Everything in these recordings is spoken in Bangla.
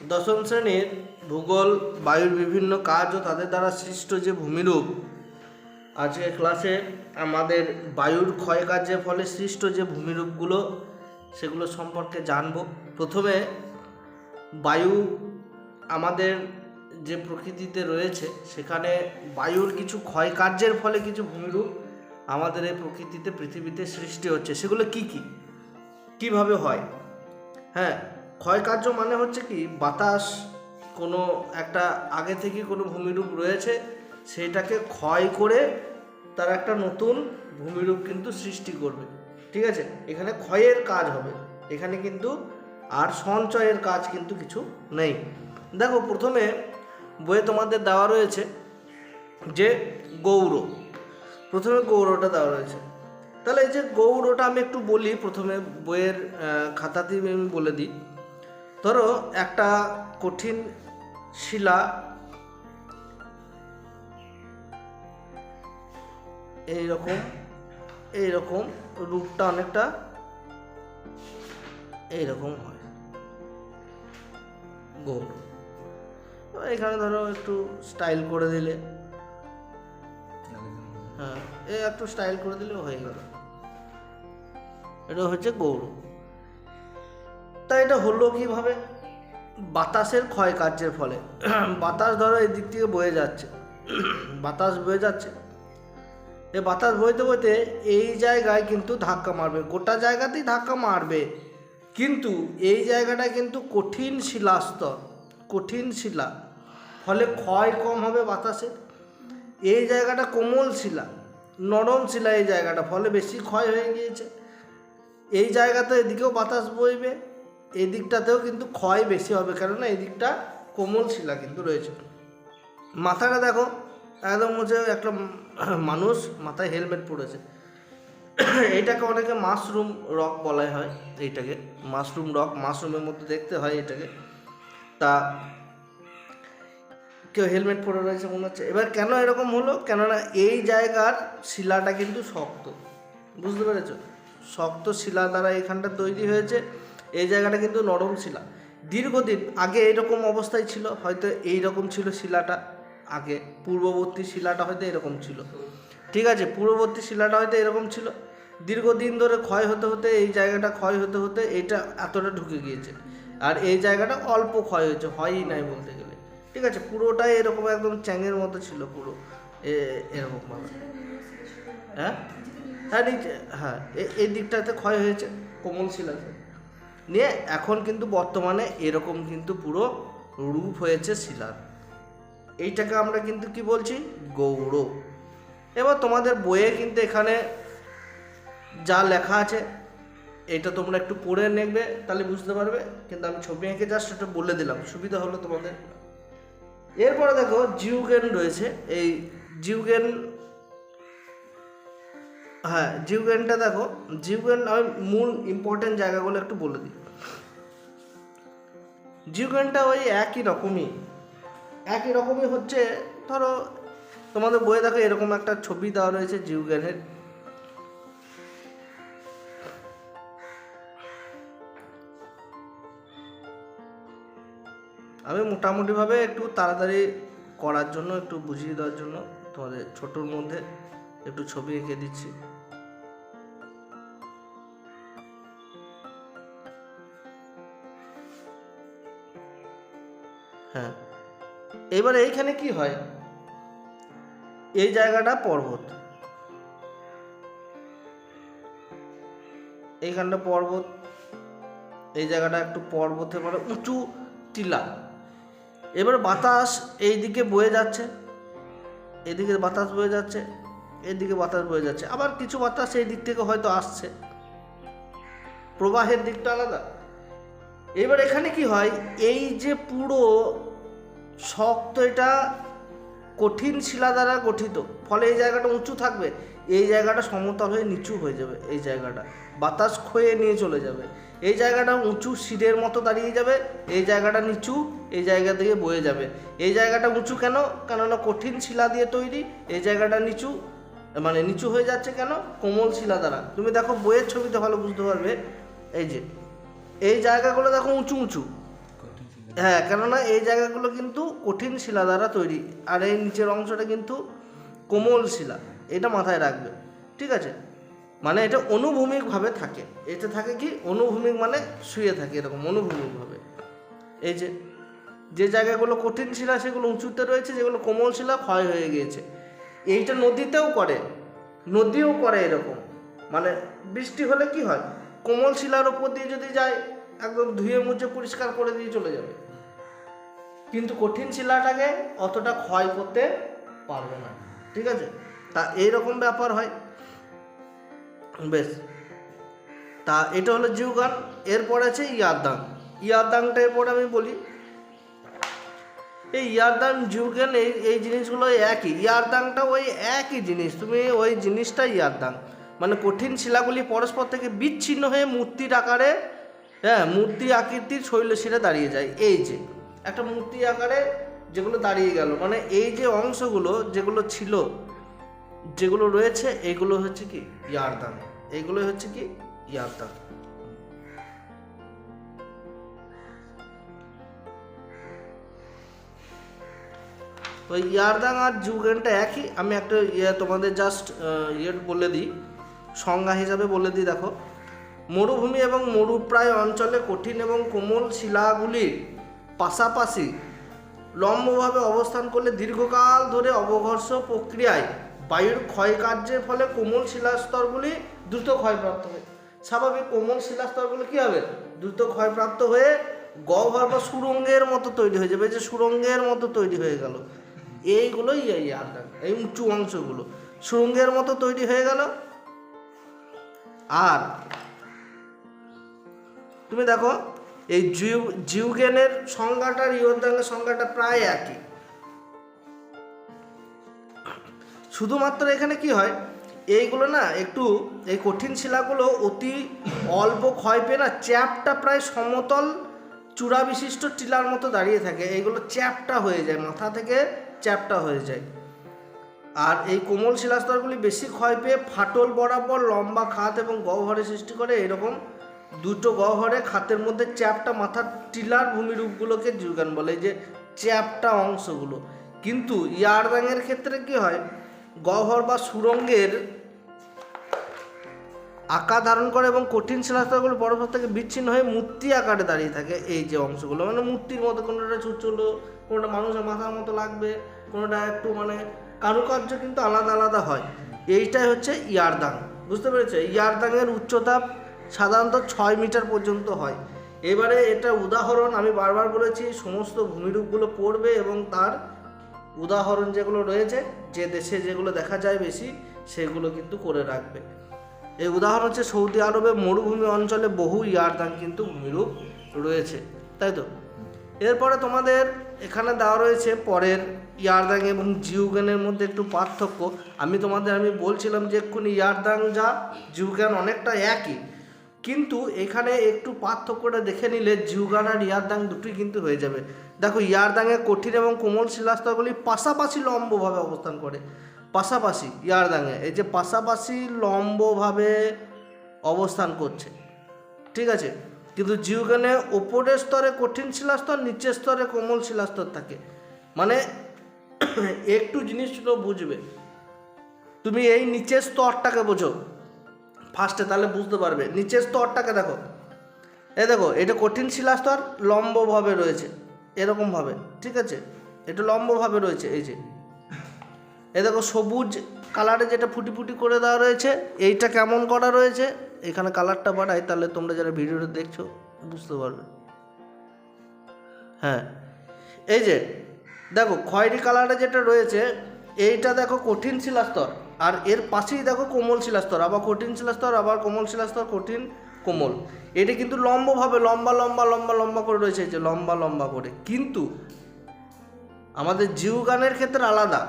দশম শ্রেণির ভূগোল, বায়ুর বিভিন্ন কাজ ও তাদের দ্বারা সৃষ্ট যে ভূমিরূপ আজকের ক্লাসে আমাদের বায়ুর ক্ষয়কার্যের ফলে সৃষ্ট যে ভূমিরূপগুলো, সেগুলো সম্পর্কে জানব। প্রথমে, বায়ু আমাদের যে প্রকৃতিতে রয়েছে, সেখানে বায়ুর কিছু ক্ষয়কার্যের ফলে কিছু ভূমিরূপ আমাদের এই প্রকৃতিতে, পৃথিবীতে সৃষ্টি হচ্ছে। সেগুলো কি কি? কীভাবে হয়? হ্যাঁ ক্ষয়কার্য মানে হচ্ছে কি বাতাস কোনো একটা আগে থেকে কোনো ভূমিরূপ রয়েছে সেটাকে ক্ষয় করে তার একটা নতুন ভূমিরূপ কিন্তু সৃষ্টি করবে। ঠিক আছে? এখানে ক্ষয়ের কাজ হবে। এখানে কিন্তু আর সঞ্চয়ের কাজ কিন্তু কিছু নেই। দেখো প্রথমে বইয়ে তোমাদের দেওয়া রয়েছে যে গৌর। প্রথমে গৌরটা দেওয়া রয়েছে। তাহলে এই যে গৌরটা আমি একটু বলি প্রথমে বইয়ের আহ, খাতাতেই আমি বলে দিই। ধরো একটা কঠিন শিলা এইরকম এইরকম রূপটা অনেকটা এইরকম হয়। এবার এখানে ধরো একটু স্টাইল করে দিলে। হ্যাঁ একটু স্টাইল করে দিলে হয়ে গেল। এটা হচ্ছে গৌর তা এটা হলো কীভাবে? বাতাসের ক্ষয় কার্যের ফলে। বাতাস ধরো এই দিক থেকে বয়ে যাচ্ছে। বাতাস বয়ে যাচ্ছে। এ বাতাস বইতে বইতে এই জায়গায় কিন্তু ধাক্কা মারবে। গোটা জায়গাতেই ধাক্কা মারবে। কিন্তু এই জায়গাটা কিন্তু কঠিন শিলাস্তর, কঠিন শিলা। ফলে ক্ষয় কম হবে বাতাসের। এই জায়গাটা কোমল শিলা, নরম শিলা এই জায়গাটা। ফলে বেশি ক্ষয় হয়ে গিয়েছে। এই জায়গাতে এদিকেও বাতাস বইবে। এই দিকটাতেও কিন্তু ক্ষয় বেশি হবে, কেননা এই দিকটা কোমল শিলা কিন্তু রয়েছে। মাথাটা দেখো, একদম হচ্ছে একটা মানুষ, মাথায় হেলমেট পরেছে। এইটাকে অনেকে মাশরুম রক বলাই হয়, এইটাকে। মাশরুম রক মাশরুমের মধ্যে দেখতে হয় এটাকে। তা কেউ হেলমেট পরে রয়েছে, মনে হচ্ছে। এবার কেন এরকম হলো? কেননা এই জায়গার শিলাটা কিন্তু শক্ত। বুঝতে পেরেছ? শক্ত শিলা দ্বারা এখানটা তৈরি হয়েছে। এই জায়গাটা কিন্তু নরম শিলা। দীর্ঘদিন আগে এরকম অবস্থায় ছিল, হয়তো এই রকম ছিল শিলাটা। আগে পূর্ববর্তী শিলাটা হয়তো এরকম ছিল। ঠিক আছে, পূর্ববর্তী শিলাটা হয়তো এরকম ছিল। দীর্ঘদিন ধরে ক্ষয় হতে হতে, এই জায়গাটা ক্ষয় হতে হতে এইটা এতটা ঢুকে গিয়েছে। আর এই জায়গাটা অল্প ক্ষয় হয়েছে, হয়ই নাই বলতে গেলে। ঠিক আছে, পুরোটাই এরকম একদম চ্যাংয়ের মতো ছিল পুরো। এ- এরকম ভাবে। হ্যাঁ? হ্যাঁ নিচে হ্যাঁ এই দিকটাতে ক্ষয় হয়েছে, কোমল শিলাতে নিয়ে এখন কিন্তু বর্তমানে এরকম কিন্তু পুরো রূপ হয়েছে শিলার। এইটাকে আমরা কিন্তু কি বলছি? গৌর এবার তোমাদের বইয়ে কিন্তু এখানে যা লেখা আছে, এটা তোমরা একটু পড়ে নেবে, তাহলে বুঝতে পারবে। কিন্তু আমি ছবি এঁকে জাস্ট এটা বলে দিলাম, সুবিধা হলো তোমাদের। এরপরে দেখো, জিউগেন রয়েছে। এই জিউগেন হ্যাঁ জিউগেনটা দেখো। জিউগেন আমি মূল ইম্পর্টেন্ট জায়গাগুলো একটু বলে দিই। জিউগেনটা ওই একই রকমই। একই রকমই হচ্ছে, ধরো, তোমাদের বইয়ে দেখো এরকম একটা ছবি দেওয়া রয়েছে জিউগেনের। আমি মোটামুটিভাবে একটু তাড়াতাড়ি করার জন্য, একটু বুঝিয়ে দেওয়ার জন্য তোমাদের ছোটোর মধ্যে একটু ছবি এঁকে দিচ্ছি। হ্যাঁ। এবারে এইখানে কি হয়? এই জায়গাটা পর্বত। এইখানটা পর্বত। এই জায়গাটা একটু পর্বতের পরে উঁচু টিলা। এবার বাতাস এই দিকে বয়ে যাচ্ছে। এদিকে বাতাস বয়ে যাচ্ছে, এদিকে বাতাস বয়ে যাচ্ছে। আবার কিছু বাতাস এই দিক থেকে হয়তো আসছে। প্রবাহের দিকটা আলাদা। এবার এখানে কি হয়? এই যে পুরো শক্ত এটা কঠিন শিলা দ্বারা গঠিত, ফলে এই জায়গাটা উঁচু থাকবে, এই জায়গাটা সমতল হয়ে নিচু হয়ে যাবে, এই জায়গাটা। বাতাস ক্ষয়ে নিয়ে চলে যাবে। এই জায়গাটা উঁচু শিরের মতো দাঁড়িয়ে যাবে, এই জায়গাটা নিচু, এই জায়গা থেকে বয়ে যাবে। এই জায়গাটা উঁচু কেন? কেননা কঠিন শিলা দিয়ে তৈরি, এই জায়গাটা নিচু মানে নিচু হয়ে যাচ্ছে কেন? কোমল শিলা দ্বারা। তুমি দেখো বইয়ের ছবিতে ভালো বুঝতে পারবে, এই যে এই জায়গাগুলো দেখো উঁচু উঁচু। হ্যাঁ কেননা এই জায়গাগুলো কিন্তু কঠিন শিলা দ্বারা তৈরি। আর এই নিচের অংশটা কিন্তু কোমল শিলা, এটা মাথায় রাখবে। ঠিক আছে? মানে এটা অনুভূমিকভাবে থাকে। এটা থাকে কি? অনুভূমিক মানে শুয়ে থাকে এরকম, অনুভূমিকভাবে। এই যে যে জায়গাগুলো কঠিন শিলা, সেগুলো উঁচুতে রয়েছে, যেগুলো কোমল শিলা, ক্ষয় হয়ে গিয়েছে। এইটা নদীতেও করে, নদীও করে এরকম। মানে বৃষ্টি হলে কি হয়? কোমল শিলার ওপর দিয়ে যদি যায়, একদম ধুয়ে মুছে পরিষ্কার করে দিয়ে চলে যাবে। কিন্তু কঠিন শিলাটাকে অতটা ক্ষয় করতে পারবে না। ঠিক আছে? তা এইরকম ব্যাপার হয়। বেশ। তা এটা হলো জিউগান এরপর আছে ইয়ারদাং ইয়ারদাংটা এরপর আমি বলি। এই ইয়ারদাং জিউগেন এই এই জিনিসগুলো একই। ইয়ারদাংটা ওই একই জিনিস। তুমি ওই জিনিসটা ইয়ারদাং মানে কঠিন শিলাগুলি পরস্পর থেকে বিচ্ছিন্ন হয়ে মূর্তির আকারে হ্যাঁ মূর্তি আকৃতির শৈলশিরা দাঁড়িয়ে যায়। এই যে, একটা মূর্তি আকারে যেগুলো দাঁড়িয়ে গেল মানে এই যে অংশগুলো যেগুলো ছিল, যেগুলো রয়েছে, এগুলো হচ্ছে কি? ইয়ারদাং এগুলো হচ্ছে কি? ইয়ারদাং ওই ইয়ারদাং আর জুগেনটা একই। আমি একটা ইয়ে তোমাদের জাস্ট ইয়ে বলে দিই। সংজ্ঞা হিসাবে বলে দিই, দেখো। মরুভূমি এবং মরুপ্রায় অঞ্চলে কঠিন এবং কোমল শিলাগুলির পাশাপাশি লম্বভাবে অবস্থান করলে দীর্ঘকাল ধরে অবঘর্ষ প্রক্রিয়ায় বায়ুর ক্ষয়কার্যের ফলে কোমল শিলাস্তরগুলি দ্রুত ক্ষয়প্রাপ্ত হয়। স্বাভাবিক কোমল শিলাস্তরগুলো কী হবে? দ্রুত ক্ষয়প্রাপ্ত হয়ে গহ্বর বা সুরঙ্গের মতো তৈরি হয়ে যাবে যে সুরঙ্গের মতো তৈরি হয়ে গেল। এইগুলোই এই আকার এই উঁচু অংশগুলো। সুরঙ্গের মতো তৈরি হয়ে গেল আর তুমি দেখো, এই জিউ, জিউগেনের সংজ্ঞাটা আর ইয়োদ্দাঙ্গের সংজ্ঞাটা প্রায় একই। শুধুমাত্র এখানে কি হয়, এইগুলো না একটু, এই কঠিন শিলাগুলো অতি অল্প ক্ষয় পেয়ে না চ্যাপটা প্রায় সমতল চূড়া বিশিষ্ট টিলার মতো দাঁড়িয়ে থাকে। এইগুলো চ্যাপটা হয়ে যায়, মাথা থেকে চ্যাপটা হয়ে যায়। আর এই কোমল শিলাস্তরগুলি বেশি ক্ষয় পেয়ে ফাটল বরাবর লম্বা খাত এবং গহ্বরের সৃষ্টি করে এরকম দুটো গহ্বরে খাতের মধ্যে চ্যাপটা মাথার টিলার ভূমিরূপগুলোকে যুগান বলে যে চ্যাপটা অংশগুলো। কিন্তু ইয়ারদাংয়ের ক্ষেত্রে কি হয়, গহ্বর বা সুরঙ্গের আকার ধারণ করে এবং কঠিন শিলাস্তরগুলো পরস্পর থেকে বিচ্ছিন্ন হয়ে মূর্তি আকারে দাঁড়িয়ে থাকে, এই যে অংশগুলো। মানে মূর্তির মতো কোনোটা ছুচলো কোনোটা মানুষের মাথার মতো লাগবে, কোনোটা একটু মানে কারুকার্য কিন্তু আলাদা আলাদা হয়। এইটাই হচ্ছে ইয়ারদাং। বুঝতে পেরেছে? ইয়ারদাংয়ের উচ্চতা সাধারণত ছয় মিটার পর্যন্ত হয়। এবারে এটা উদাহরণ আমি বারবার বলেছি, সমস্ত ভূমিরূপগুলো পড়বে এবং তার উদাহরণ যেগুলো রয়েছে, যে দেশে যেগুলো দেখা যায় বেশি, সেগুলো কিন্তু করে রাখবে। এই উদাহরণ হচ্ছে সৌদি আরবে মরুভূমি অঞ্চলে বহু ইয়ারদাং কিন্তু ভূমিরূপ রয়েছে। তাই তো? এরপরে তোমাদের এখানে দেওয়া রয়েছে পরের ইয়ারদাং এবং জিউজ্ঞানের মধ্যে একটু পার্থক্য। আমি তোমাদের, আমি বলছিলাম যে এক্ষুনি ইয়ারদাং যা জিউজ্ঞান অনেকটা একই। কিন্তু এখানে একটু পার্থক্যটা দেখে নিলে জিউগান আর ইয়ারদাং দুটোই কিন্তু হয়ে যাবে। দেখো, ইয়ারদাংয়ে কঠিন এবং কোমল শিলাস্তরগুলি পাশাপাশি লম্বভাবে অবস্থান করে। পাশাপাশি ইয়ারদাংয়ে, এই যে পাশাপাশি লম্বভাবে অবস্থান করছে। ঠিক আছে? কিন্তু জিউগানে ওপরের স্তরে কঠিন শিলাস্তর, নিচের স্তরে কোমল শিলাস্তর থাকে। মানে একটু জিনিসগুলো বুঝবে। তুমি এই নিচের স্তরটাকে বোঝো। ফার্স্টে তাহলে বুঝতে পারবে। নিচের স্তরটাকে দেখো। এ দেখো, এটা কঠিন শিলাস্তর, লম্বভাবে রয়েছে। এরকমভাবে ঠিক আছে? এটা লম্বভাবে রয়েছে, এই যে। এ দেখো, সবুজ কালারে যেটা ফুটি ফুটি করে দেওয়া রয়েছে, এইটা কেমন করা রয়েছে? এখানে কালারটা বাড়াই তাহলে তোমরা যারা ভিডিওটা দেখছ বুঝতে পারবে। হ্যাঁ এই যে, দেখো, খয়েরি কালারে যেটা রয়েছে, এইটা দেখো কঠিন শিলাস্তর, আর এর পাশেই দেখো কোমল শিলাস্তর, আবার কঠিন শিলাস্তর, আবার কোমল শিলাস্তর, কঠিন কোমল। এটা কিন্তু লম্বভাবে, লম্বা লম্বা লম্বা লম্বা করে রয়েছে যে লম্বা লম্বা করে। কিন্তু আমাদের জিউগানের ক্ষেত্রে আলাদা,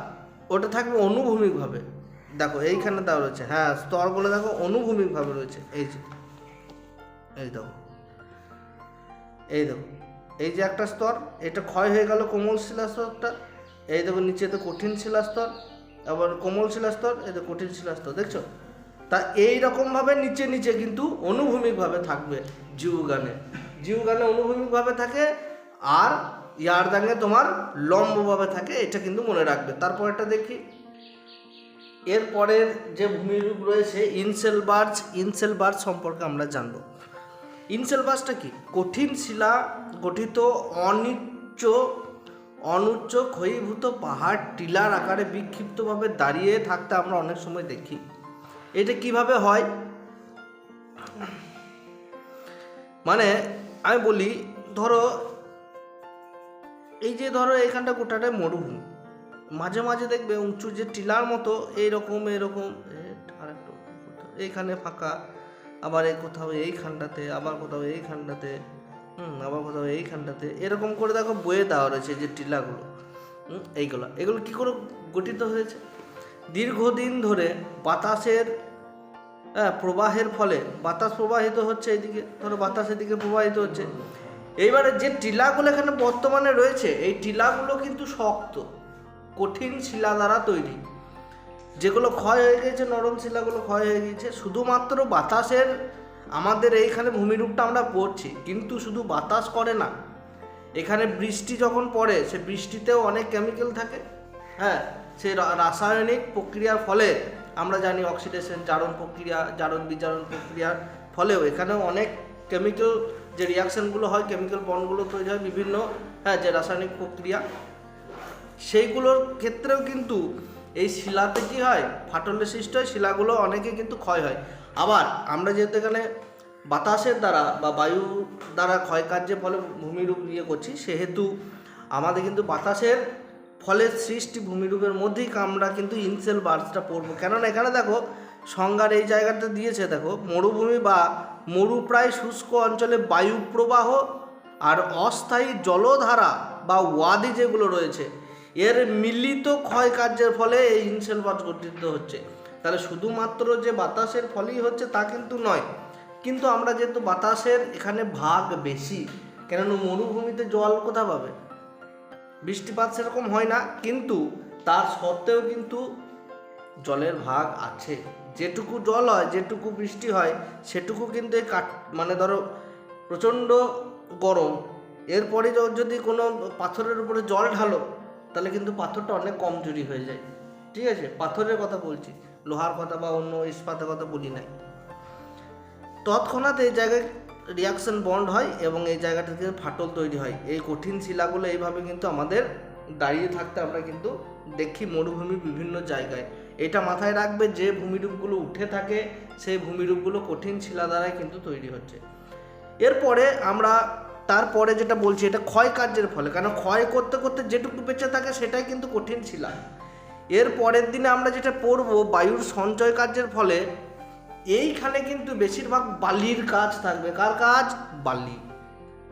ওটা থাকবে অনুভূমিকভাবে। দেখো, এইখানে দেওয়া রয়েছে। হ্যাঁ স্তরগুলো দেখো, অনুভূমিকভাবে রয়েছে। এই যে, এই দেখো এই দেখো, এই যে একটা স্তর, এটা ক্ষয় হয়ে গেল কোমল শিলাস্তরটা এই দেখো, নিচে তো কঠিন শিলাস্তর আবার কোমল শিলাস্তর এই তো কঠিন শিলাস্তর দেখছ? তা এই রকমভাবে নিচে নিচে কিন্তু অনুভূমিকভাবে থাকবে জিউ গানে জিউ গানে অনুভূমিকভাবে থাকে, আর ইয়ারদাঙে তোমার লম্বভাবে থাকে, এটা কিন্তু মনে রাখবে। তারপরটা দেখি। এরপরের যে ভূমিরূপ রয়েছে, ইনসেলবার্জ ইনসেলবার্জ সম্পর্কে আমরা জানব। ইনসেলবার্জটা কি? কঠিন শিলা গঠিত অনিচ্চ অনুচ্চ ক্ষয়ীভূত পাহাড় টিলার আকারে বিক্ষিপ্তভাবে দাঁড়িয়ে থাকতে আমরা অনেক সময় দেখি। এটা কীভাবে হয়? মানে আমি বলি, ধরো, এই যে ধরো এখানটা গোটাটাই মরুভূমি। মাঝে মাঝে দেখবে উঁচু যে টিলার মতো এইরকম এরকম এইখানে ফাঁকা। আবার এই কোথাও এইখানটাতে, আবার কোথাও এইখানটাতে। হুম, আবার কোথাও এই এইখানটাতে। এরকম করে দেখো বয়ে দেওয়া রয়েছে যে টিলাগুলো। এইগুলো। এগুলো কী করে গঠিত হয়েছে? দীর্ঘদিন ধরে বাতাসের হ্যাঁ প্রবাহের ফলে বাতাস প্রবাহিত হচ্ছে এইদিকে। ধরো বাতাস এদিকে প্রবাহিত হচ্ছে। এইবারে যে টিলাগুলো এখানে বর্তমানে রয়েছে, এই টিলাগুলো কিন্তু শক্ত। কঠিন শিলা দ্বারা তৈরি। যেগুলো ক্ষয় হয়ে গেছে নরম শিলাগুলো ক্ষয় হয়ে গেছে শুধুমাত্র বাতাসের আমাদের এইখানে ভূমিরূপটা আমরা পড়ছি, কিন্তু শুধু বাতাস করে না। এখানে বৃষ্টি যখন পড়ে, সে বৃষ্টিতেও অনেক কেমিক্যাল থাকে। হ্যাঁ রা- রাসায়নিক প্রক্রিয়ার ফলে আমরা জানি অক্সিডেশন জারণ প্রক্রিয়া, জারণ বিজারণ প্রক্রিয়ার ফলেও এখানেও অনেক কেমিক্যাল যে রিয়াকশনগুলো হয় কেমিক্যাল বনগুলো তৈরি হয় বিভিন্ন হ্যাঁ যে রাসায়নিক প্রক্রিয়া। সেইগুলোর ক্ষেত্রেও কিন্তু এই শিলাতে কি হয়? ফাটলের সৃষ্টি হয়, শিলাগুলো অনেকে কিন্তু ক্ষয় হয়। আবার আমরা যেহেতু এখানে বাতাসের দ্বারা বা বায়ু দ্বারা ক্ষয়কার্যের ফলে ভূমিরূপ ইয়ে করছি, সেহেতু আমাদের কিন্তু বাতাসের ফলে সৃষ্টি ভূমিরূপের মধ্যেই আমরা কিন্তু ইনসেল বার্সটা পড়ব। কেননা এখানে দেখো, সংজ্ঞার এই জায়গাটা দিয়েছে, দেখো, মরুভূমি বা মরুপ্রায় শুষ্ক অঞ্চলে বায়ু প্রবাহ আর অস্থায়ী জলধারা বা ওয়াদি যেগুলো রয়েছে এর মিলিত ক্ষয় কার্যের ফলে এই ইনসেলবার্স গঠিত হচ্ছে। তাহলে শুধুমাত্র যে বাতাসের ফলেই হচ্ছে তা কিন্তু নয়, কিন্তু আমরা যেহেতু বাতাসের এখানে ভাগ বেশি, কেননা মরুভূমিতে জল কোথা পাবে? বৃষ্টিপাত সেরকম হয় না, কিন্তু তার সত্ত্বেও কিন্তু জলের ভাগ আছে। যেটুকু জল হয়, যেটুকু বৃষ্টি হয়, সেটুকু কিন্তু এই কাট মানে ধরো প্রচণ্ড গরম। এরপরে যদি কোনো পাথরের উপরে জল ঢালো তাহলে কিন্তু পাথরটা অনেক কমজোরি হয়ে যায়। ঠিক আছে? পাথরের কথা বলছি। লোহার কথা বা অন্য ইস্পাতের কথা বলি নাই। তৎক্ষণাৎ এই জায়গায় রিয়াকশন বন্ড হয় এবং এই জায়গাটা থেকে ফাটল তৈরি হয়। এই কঠিন শিলাগুলো এইভাবে কিন্তু আমাদের দাঁড়িয়ে থাকতে আমরা কিন্তু দেখি মরুভূমি বিভিন্ন জায়গায়। এটা মাথায় রাখবে যে ভূমিরূপগুলো উঠে থাকে, সেই ভূমিরূপগুলো কঠিন শিলা দ্বারাই কিন্তু তৈরি হচ্ছে। এরপরে আমরা তারপরে যেটা বলছি, এটা ক্ষয় কার্যের ফলে। কারণ ক্ষয় করতে করতে যেটুকু বেঁচে থাকে, সেটাই কিন্তু কঠিন শিলা এর পরের দিনে আমরা যেটা পড়ব, বায়ুর সঞ্চয় কার্যের ফলে, এইখানে কিন্তু বেশিরভাগ বালির কাজ থাকবে। কার কাজ? বালি।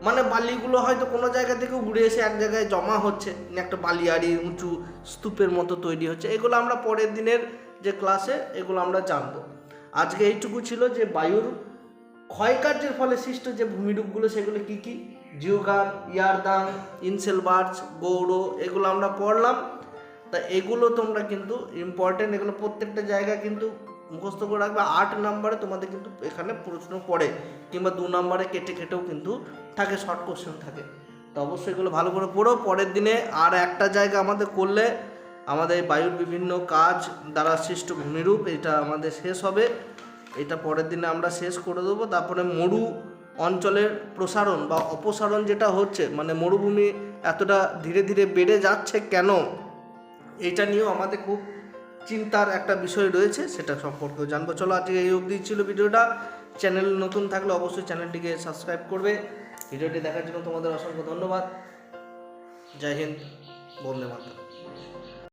মানে বালিগুলো হয়তো কোনো জায়গা থেকে উড়ে এসে এক জায়গায় জমা হচ্ছে। একটা বালিয়াড়ি, উঁচু স্তূপের মতো তৈরি হচ্ছে। এগুলো আমরা পরের দিনের যে ক্লাসে, এগুলো আমরা জানব। আজকে এইটুকু ছিল যে বায়ুর ক্ষয়কার্যের ফলে সৃষ্ট যে ভূমিরূপগুলো, সেগুলো কি কি? জিওগান ইয়ারদাং ইনসেলবার্চ গৌড়, এগুলো আমরা পড়লাম। তা এগুলো তোমরা কিন্তু ইম্পর্টেন্ট এগুলো প্রত্যেকটা জায়গায় কিন্তু মুখস্থ করে রাখবে। আট নাম্বারে তোমাদের কিন্তু এখানে প্রশ্ন পড়ে, কিংবা দু নাম্বারে কেটে কেটেও কিন্তু থাকে শর্ট কোশ্চেন থাকে। তো অবশ্যই এগুলো ভালো করে পড়ো। পরের দিনে আর একটা জায়গা আমাদের করলে, আমাদের বায়ুর বিভিন্ন কাজ দ্বারা সৃষ্ট ভূমিরূপ, এটা আমাদের শেষ হবে। এটা পরের দিনে আমরা শেষ করে দেবো। তারপরে মরু অঞ্চলের প্রসারণ বা অপসারণ যেটা হচ্ছে মানে মরুভূমি এতটা ধীরে ধীরে বেড়ে যাচ্ছে কেন, এটা নিয়েও আমাদের খুব চিন্তার একটা বিষয় রয়েছে, সেটা সম্পর্কেও জানব। চলো আজকে এই অবধি ছিল ভিডিওটা। চ্যানেল নতুন থাকলে অবশ্যই চ্যানেলটিকে সাবস্ক্রাইব করবে। ভিডিওটি দেখার জন্য তোমাদের অসংখ্য ধন্যবাদ। জয় হিন্দ, বন্দে মাতরম।